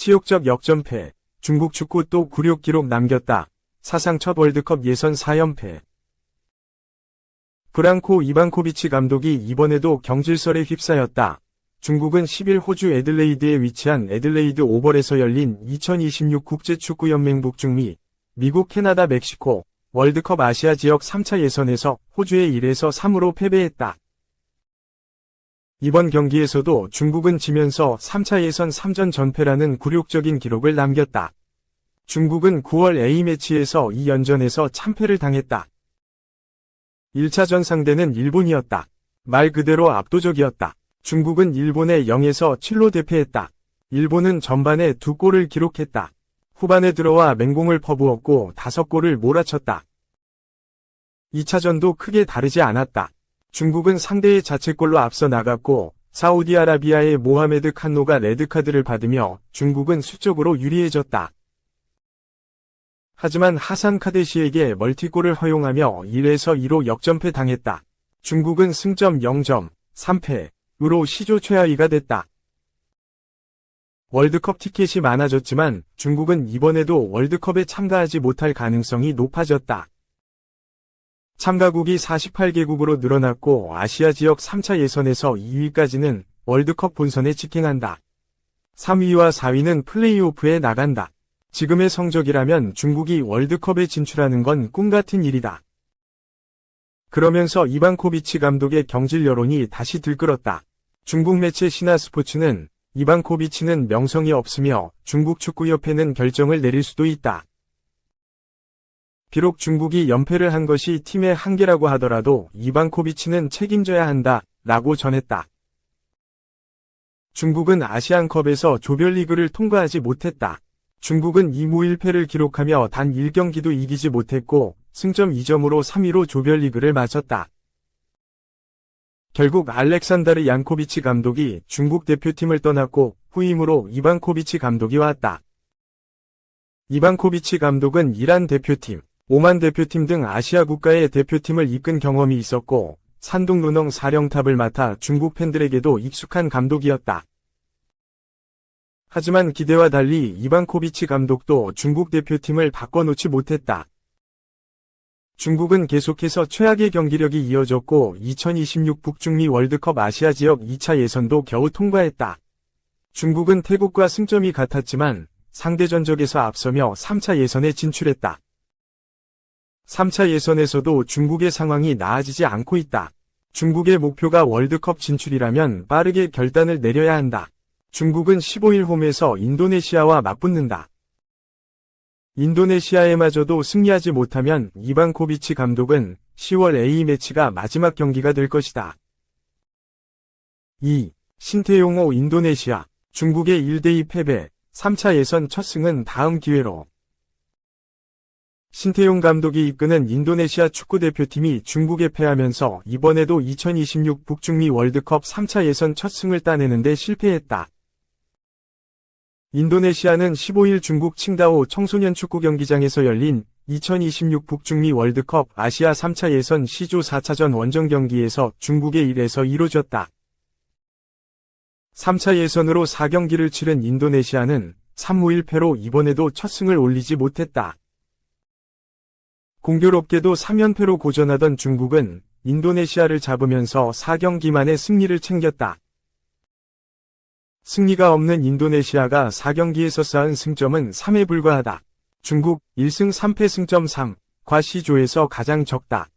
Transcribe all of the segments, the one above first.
치욕적 역전패, 중국 축구 또 굴욕 기록 남겼다. 사상 첫 월드컵 예선 4연패. 브랑코 이반코비치 감독이 이번에도 경질설에 휩싸였다. 중국은 10일 호주 애들레이드에 위치한 애들레이드 오벌에서 열린 2026 국제축구연맹 북중미, 미국, 캐나다, 멕시코, 월드컵 아시아 지역 3차 예선에서 호주에 1에서 3으로 패배했다. 이번 경기에서도 중국은 지면서 3차 예선 3전 전패라는 굴욕적인 기록을 남겼다. 중국은 9월 A매치에서 2연전에서 참패를 당했다. 1차전 상대는 일본이었다. 말 그대로 압도적이었다. 중국은 일본에 0에서 7로 대패했다. 일본은 전반에 두 골을 기록했다. 후반에 들어와 맹공을 퍼부었고 다섯 골을 몰아쳤다. 2차전도 크게 다르지 않았다. 중국은 상대의 자책골로 앞서 나갔고 사우디아라비아의 모하메드 칸노가 레드카드를 받으며 중국은 수적으로 유리해졌다. 하지만 하산 카데시에게 멀티골을 허용하며 1에서 2로 역전패 당했다. 중국은 승점 0점, 3패,으로 시조 최하위가 됐다. 월드컵 티켓이 많아졌지만 중국은 이번에도 월드컵에 참가하지 못할 가능성이 높아졌다. 참가국이 48개국으로 늘어났고 아시아 지역 3차 예선에서 2위까지는 월드컵 본선에 직행한다. 3위와 4위는 플레이오프에 나간다. 지금의 성적이라면 중국이 월드컵에 진출하는 건 꿈같은 일이다. 그러면서 이반코비치 감독의 경질 여론이 다시 들끓었다. 중국 매체 신화스포츠는 이반코비치는 명성이 없으며 중국 축구협회는 결정을 내릴 수도 있다. 비록 중국이 연패를 한 것이 팀의 한계라고 하더라도 이반코비치는 책임져야 한다, 라고 전했다. 중국은 아시안컵에서 조별리그를 통과하지 못했다. 중국은 2무 1패를 기록하며 단 1경기도 이기지 못했고 승점 2점으로 3위로 조별리그를 마쳤다. 결국 알렉산다르 양코비치 감독이 중국 대표팀을 떠났고 후임으로 이반코비치 감독이 왔다. 이반코비치 감독은 이란 대표팀, 오만 대표팀 등 아시아 국가의 대표팀을 이끈 경험이 있었고 산둥 루넝 사령탑을 맡아 중국 팬들에게도 익숙한 감독이었다. 하지만 기대와 달리 이반코비치 감독도 중국 대표팀을 바꿔놓지 못했다. 중국은 계속해서 최악의 경기력이 이어졌고 2026 북중미 월드컵 아시아 지역 2차 예선도 겨우 통과했다. 중국은 태국과 승점이 같았지만 상대 전적에서 앞서며 3차 예선에 진출했다. 3차 예선에서도 중국의 상황이 나아지지 않고 있다. 중국의 목표가 월드컵 진출이라면 빠르게 결단을 내려야 한다. 중국은 15일 홈에서 인도네시아와 맞붙는다. 인도네시아에마저도 승리하지 못하면 이반코비치 감독은 10월 A매치가 마지막 경기가 될 것이다. 2. 신태용호 인도네시아 중국의 1대2 패배 3차 예선 첫 승은 다음 기회로 신태용 감독이 이끄는 인도네시아 축구대표팀이 중국에 패하면서 이번에도 2026 북중미 월드컵 3차 예선 첫 승을 따내는데 실패했다. 인도네시아는 15일 중국 칭다오 청소년 축구 경기장에서 열린 2026 북중미 월드컵 아시아 3차 예선 시조 4차전 원정 경기에서 중국에 1에서 2로 졌다. 3차 예선으로 4경기를 치른 인도네시아는 3무 1패로 이번에도 첫 승을 올리지 못했다. 공교롭게도 3연패로 고전하던 중국은 인도네시아를 잡으면서 4경기 만에 승리를 챙겼다. 승리가 없는 인도네시아가 4경기에서 쌓은 승점은 3에 불과하다. 중국 1승 3패 승점 3, 과 시조에서 가장 적다.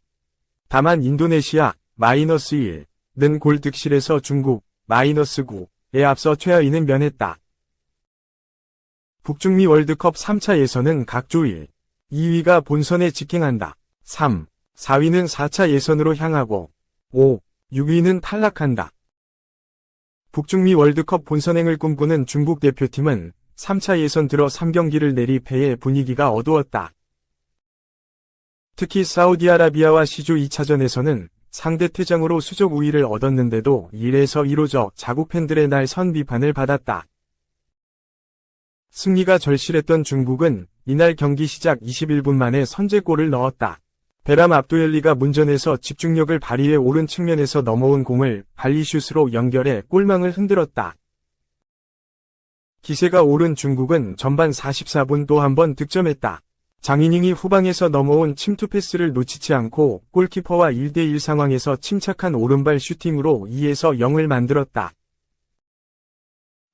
다만 인도네시아 마이너스 1는 골 득실에서 중국 마이너스 9에 앞서 최하위는 면했다. 북중미 월드컵 3차 예선은 각조 1, 2위가 본선에 직행한다. 3, 4위는 4차 예선으로 향하고 5, 6위는 탈락한다. 북중미 월드컵 본선행을 꿈꾸는 중국 대표팀은 3차 예선 들어 3경기를 내리 패해 분위기가 어두웠다. 특히 사우디아라비아와 시조 2차전에서는 상대 퇴장으로 수적 우위를 얻었는데도 1에서 2로 져 자국 팬들의 날 선 비판을 받았다. 승리가 절실했던 중국은 이날 경기 시작 21분 만에 선제골을 넣었다. 베람 압도엘리가 문전에서 집중력을 발휘해 오른 측면에서 넘어온 공을 발리슛으로 연결해 골망을 흔들었다. 기세가 오른 중국은 전반 44분 또 한 번 득점했다. 장이닝이 후방에서 넘어온 침투 패스를 놓치지 않고 골키퍼와 1대1 상황에서 침착한 오른발 슈팅으로 2에서 0을 만들었다.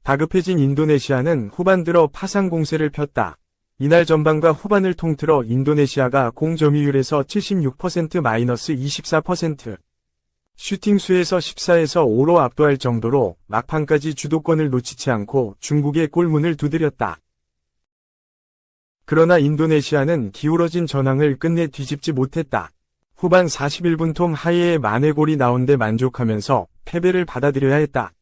다급해진 인도네시아는 후반 들어 파상 공세를 폈다. 이날 전반과 후반을 통틀어 인도네시아가 공 점유율에서 76% 마이너스 24%, 슈팅 수에서 14에서 5로 압도할 정도로 막판까지 주도권을 놓치지 않고 중국의 골문을 두드렸다. 그러나 인도네시아는 기울어진 전황을 끝내 뒤집지 못했다. 후반 41분 톰 하이의 만회골이 나온 데 만족하면서 패배를 받아들여야 했다.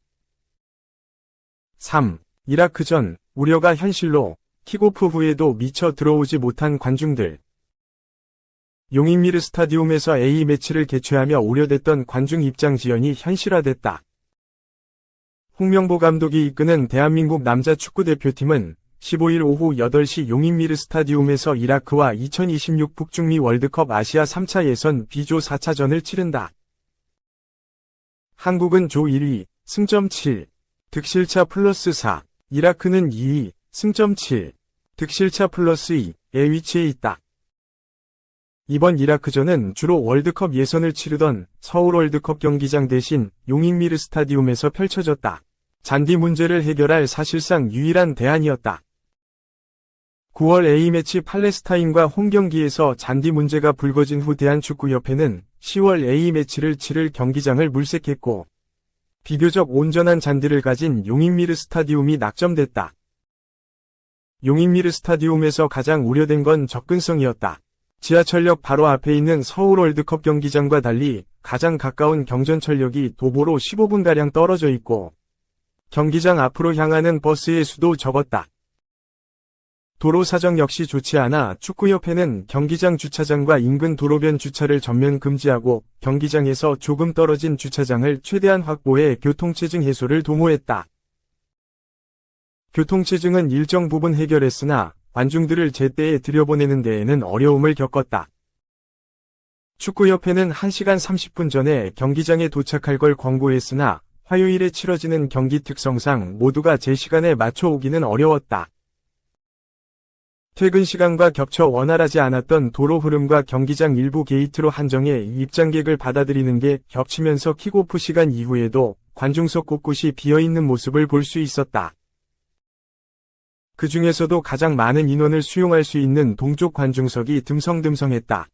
3. 이라크전, 우려가 현실로, 킥오프 후에도 미처 들어오지 못한 관중들. 용인미르 스타디움에서 A매치를 개최하며 우려됐던 관중 입장 지연이 현실화됐다. 홍명보 감독이 이끄는 대한민국 남자 축구대표팀은 15일 오후 8시 용인미르 스타디움에서 이라크와 2026 북중미 월드컵 아시아 3차 예선 B조 4차전을 치른다. 한국은 조 1위, 승점 7, 득실차 플러스 4, 이라크는 2위, 승점 7, 득실차 플러스 2의 위치에 있다. 이번 이라크전은 주로 월드컵 예선을 치르던 서울 월드컵 경기장 대신 용인미르 스타디움에서 펼쳐졌다. 잔디 문제를 해결할 사실상 유일한 대안이었다. 9월 A매치 팔레스타인과 홈 경기에서 잔디 문제가 불거진 후 대한축구협회는 10월 A매치를 치를 경기장을 물색했고 비교적 온전한 잔디를 가진 용인미르 스타디움이 낙점됐다. 용인미르 스타디움에서 가장 우려된 건 접근성이었다. 지하철역 바로 앞에 있는 서울 월드컵 경기장과 달리 가장 가까운 경전철역이 도보로 15분가량 떨어져 있고 경기장 앞으로 향하는 버스의 수도 적었다. 도로 사정 역시 좋지 않아 축구협회는 경기장 주차장과 인근 도로변 주차를 전면 금지하고 경기장에서 조금 떨어진 주차장을 최대한 확보해 교통체증 해소를 도모했다. 교통체증은 일정 부분 해결했으나 관중들을 제때에 들여보내는 데에는 어려움을 겪었다. 축구협회는 1시간 30분 전에 경기장에 도착할 걸 권고했으나 화요일에 치러지는 경기 특성상 모두가 제 시간에 맞춰 오기는 어려웠다. 퇴근 시간과 겹쳐 원활하지 않았던 도로 흐름과 경기장 일부 게이트로 한정해 입장객을 받아들이는 게 겹치면서 킥오프 시간 이후에도 관중석 곳곳이 비어있는 모습을 볼 수 있었다. 그 중에서도 가장 많은 인원을 수용할 수 있는 동쪽 관중석이 듬성듬성했다.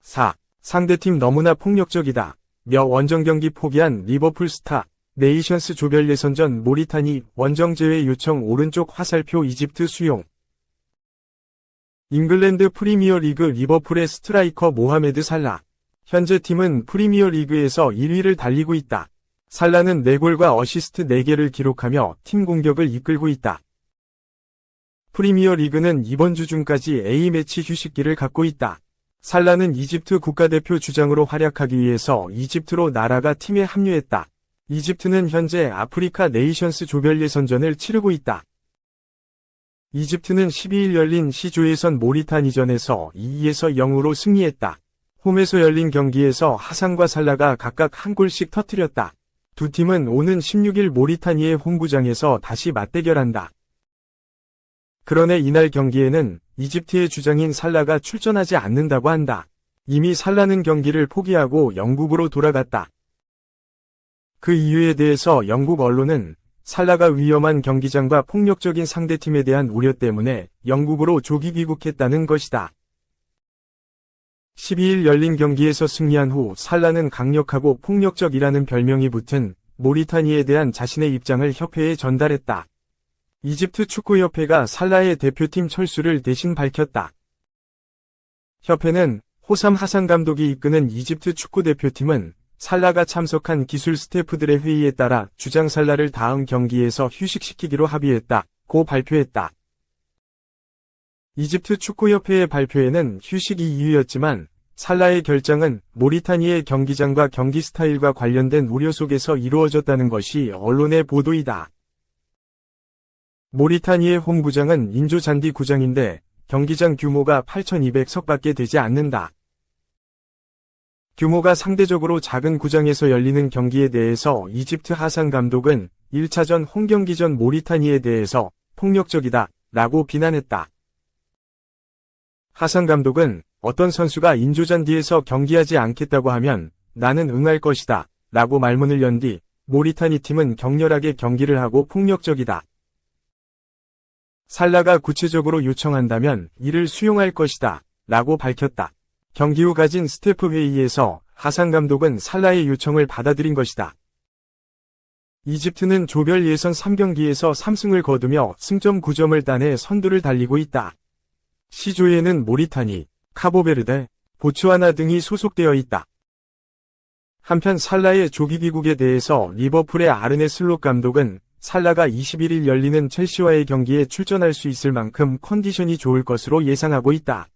4. 상대팀 너무나 폭력적이다. 며 원정 경기 포기한 리버풀 스타. 네이션스 조별 예선전 모리타니 원정 제외 요청 오른쪽 화살표 이집트 수용. 잉글랜드 프리미어 리그 리버풀의 스트라이커 모하메드 살라. 현재 팀은 프리미어 리그에서 1위를 달리고 있다. 살라는 4골과 어시스트 4개를 기록하며 팀 공격을 이끌고 있다. 프리미어 리그는 이번 주 중까지 A매치 휴식기를 갖고 있다. 살라는 이집트 국가대표 주장으로 활약하기 위해서 이집트로 나라가 팀에 합류했다. 이집트는 현재 아프리카 네이션스 조별 예선전을 치르고 있다. 이집트는 12일 열린 시조예선 모리타니전에서 2에서 0으로 승리했다. 홈에서 열린 경기에서 하상과 살라가 각각 한 골씩 터뜨렸다. 두 팀은 오는 16일 모리타니의 홈구장에서 다시 맞대결한다. 그러나 이날 경기에는 이집트의 주장인 살라가 출전하지 않는다고 한다. 이미 살라는 경기를 포기하고 영국으로 돌아갔다. 그 이유에 대해서 영국 언론은 살라가 위험한 경기장과 폭력적인 상대팀에 대한 우려 때문에 영국으로 조기 귀국했다는 것이다. 12일 열린 경기에서 승리한 후 살라는 강력하고 폭력적이라는 별명이 붙은 모리타니에 대한 자신의 입장을 협회에 전달했다. 이집트 축구협회가 살라의 대표팀 철수를 대신 밝혔다. 협회는 호삼 하산 감독이 이끄는 이집트 축구대표팀은 살라가 참석한 기술 스태프들의 회의에 따라 주장 살라를 다음 경기에서 휴식시키기로 합의했다 고 발표했다. 이집트 축구협회의 발표에는 휴식이 이유였지만 살라의 결정은 모리타니의 경기장과 경기 스타일과 관련된 우려 속에서 이루어졌다는 것이 언론의 보도이다. 모리타니의 홈구장은 인조 잔디 구장인데 경기장 규모가 8,200석밖에 되지 않는다. 규모가 상대적으로 작은 구장에서 열리는 경기에 대해서 이집트 하산 감독은 1차전 홈경기전 모리타니에 대해서 폭력적이다 라고 비난했다. 하상 감독은 어떤 선수가 인조잔 뒤에서 경기하지 않겠다고 하면 나는 응할 것이다 라고 말문을 연 뒤 모리타니 팀은 격렬하게 경기를 하고 폭력적이다. 살라가 구체적으로 요청한다면 이를 수용할 것이다 라고 밝혔다. 경기 후 가진 스태프 회의에서 하상 감독은 살라의 요청을 받아들인 것이다. 이집트는 조별 예선 3경기에서 3승을 거두며 승점 9점을 따내 선두를 달리고 있다. C조에는 모리타니, 카보베르데, 보츠와나 등이 소속되어 있다. 한편 살라의 조기 귀국에 대해서 리버풀의 아르네 슬롯 감독은 살라가 21일 열리는 첼시와의 경기에 출전할 수 있을 만큼 컨디션이 좋을 것으로 예상하고 있다.